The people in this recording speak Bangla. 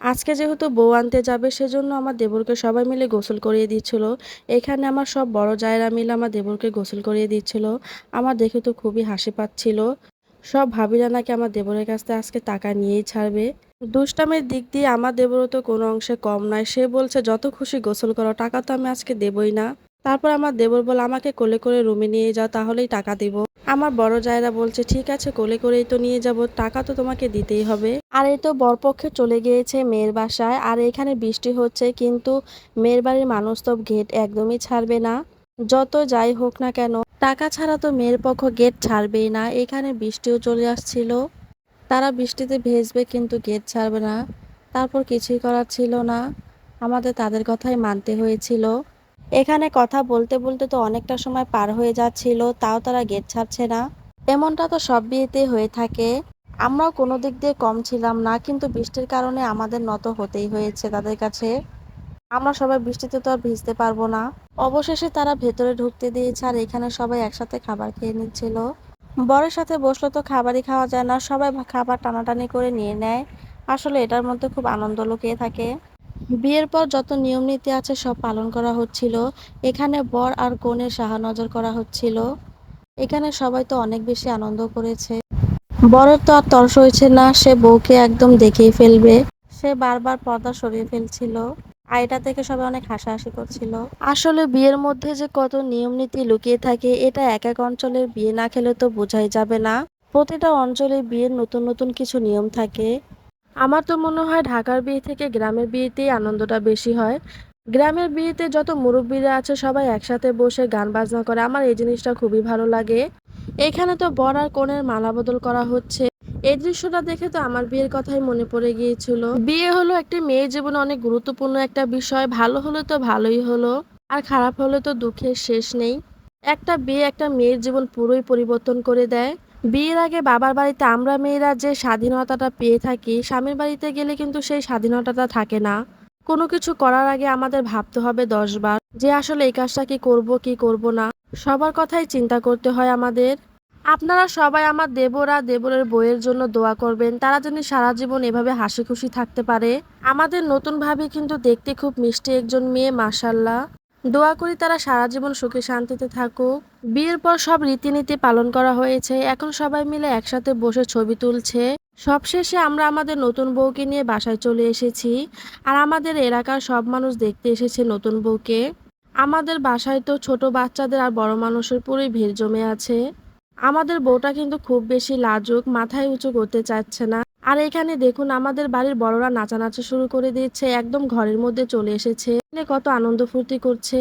আজকে যেহেতু বউ আনতে যাবে, সেজন্য আমার দেবরকে সবাই মিলে গোসল করিয়ে দিচ্ছিল। এখানে আমার সব বড় জায়েরা মিলে আমার দেবরকে গোসল করিয়ে দিচ্ছিল। আমার দেখে তো খুবই হাসি পাচ্ছিল। সব ভাবিরা নাকি আমার দেবরের কাছ থেকে আজকে টাকা নিয়েই ছাড়বে। দুষ্টামের দিক দিয়ে আমার দেবরও তো কোনো অংশে কম নয়। সে বলছে, যত খুশি গোসল করো, টাকা তো আমি আজকে দেবই না। তারপর আমার দেবর বলে, আমাকে কোলে করে রুমে নিয়ে যাও, তাহলেই টাকা দিব। আমার বড় জায়রা বলছে, ঠিক আছে, কোলে করেই তো নিয়ে যাব, টাকা তো তোমাকে দিতেই হবে। আর এই তো বরপক্ষে চলে গিয়েছে মেয়ের বাসায়, আর এখানে বৃষ্টি হচ্ছে, কিন্তু মেয়ের বাড়ির মানুষ তো গেট একদমই ছাড়বে না। যত যাই হোক না কেন, টাকা ছাড়া তো মেয়ের পক্ষ গেট ছাড়বেই না, এখানে বৃষ্টিও চলে আসছিল। তারা বৃষ্টিতে ভেজবে কিন্তু গেট ছাড়বে না। তারপর কিছুই করার ছিল না। আমাদের তাদের কথাই মানতে হয়েছিল। এখানে কথা বলতে বলতে তো অনেকটা সময় পার হয়ে যাচ্ছিল, তাও তারা গেট ছাড়ছে না। এমনটা তো সব বিয়েতে হয়ে থাকে। আমরাও কোনো দিক দিয়ে কম ছিলাম না, কিন্তু বৃষ্টির কারণে আমাদের নত হতেই হয়েছে তাদের কাছে। আমরা সবাই বৃষ্টিতে তো আর ভিজতে পারব না। অবশেষে তারা ভেতরে ঢুকতে দিয়েছে আর এখানে সবাই একসাথে খাবার খেয়ে নিচ্ছিল। বরের সাথে বসলে তো খাবারই খাওয়া যায় না, সবাই খাবার টানাটানি করে নিয়ে নেয়। আসলে এটার মধ্যে খুব আনন্দ লুকিয়ে থাকে। বিয়ের পর যত নিয়ম নীতি আছে সব পালন করা হচ্ছিল। এখানে বর আর কনের সাহানজর করা হচ্ছিল। এখানে সবাই তো অনেক বেশি আনন্দ করেছে। বরের তো আর তর্স হয়েছে না, সে বউকে একদম দেখেই ফেলবে। সে বারবার পর্দা সরিয়ে ফেলছিল। আর এটা থেকে সবাই অনেক হাসাহাসি করছিল। আসলে বিয়ের মধ্যে যে কত নিয়ম নীতি লুকিয়ে থাকে, এটা এক এক অঞ্চলের বিয়ে না খেলে তো বোঝাই যাবে না। প্রতিটা অঞ্চলে বিয়ের নতুন নতুন কিছু নিয়ম থাকে। আমার তো মনে হয় ঢাকার বিয়ে থেকে গ্রামের বিয়েতেই আনন্দটা বেশি হয়। গ্রামের বিয়েতে যত মুরব্বীরা আছে সবাই একসাথে বসে গান বাজনা করে, আমার এই জিনিসটা খুবই ভালো লাগে। এখানে তো বর আর কনের মালা বদল করা হচ্ছে। এই দৃশ্যটা দেখে তো আমার বিয়ের কথাই মনে পড়ে গিয়েছিল। বিয়ে হলো একটি মেয়ের জীবনে অনেক গুরুত্বপূর্ণ একটা বিষয়, ভালো হলে তো ভালোই হলো, আর খারাপ হলে তো দুঃখের শেষ নেই। একটা বিয়ে একটা মেয়ের জীবন পুরোই পরিবর্তন করে দেয়। বিয়ের আগে বাবার বাড়িতে আমরা মেয়েরা যে স্বাধীনতাটা পেয়ে থাকি, স্বামীর বাড়িতে গেলে কিন্তু সেই স্বাধীনতাটা থাকে না। কোনো কিছু করার আগে আমাদের ভাবতে হবে দশ বার যে আসলে এই কাজটা কি করব কি করব না। সবার কথাই চিন্তা করতে হয় আমাদের। আপনারা সবাই আমার দেবরা, দেবরের বইয়ের জন্য দোয়া করবেন। তারা যেন সারা জীবন এভাবে হাসি খুশি থাকতে পারে। আমাদের নতুন ভাবি কিন্তু দেখতে খুব মিষ্টি একজন মেয়ে মাসাল্লাহ দোয়া করি তারা সারা জীবন সুখে শান্তিতে থাকুক। বিয়ের পর সব রীতিনীতি পালন করা হয়েছে। এখন সবাই মিলে একসাথে বসে ছবি তুলছে। সবশেষে আমরা আমাদের নতুন বউকে নিয়ে বাসায় চলে এসেছি। আর আমাদের এলাকার সব মানুষ দেখতে এসেছে নতুন বউকে। আমাদের বাসায় তো ছোট বাচ্চাদের আর বড় মানুষের পুরোই ভিড় জমে আছে। আমাদের বউটা কিন্তু খুব বেশি লাজুক, মাথায় উঁচু করতে চাচ্ছে না। আর এখানে দেখুন, আমাদের বাড়ির বড়রা নাচানাচি শুরু করে দিয়েছে, একদম ঘরের মধ্যে চলে এসেছে। কত আনন্দ ফুর্তি করছে।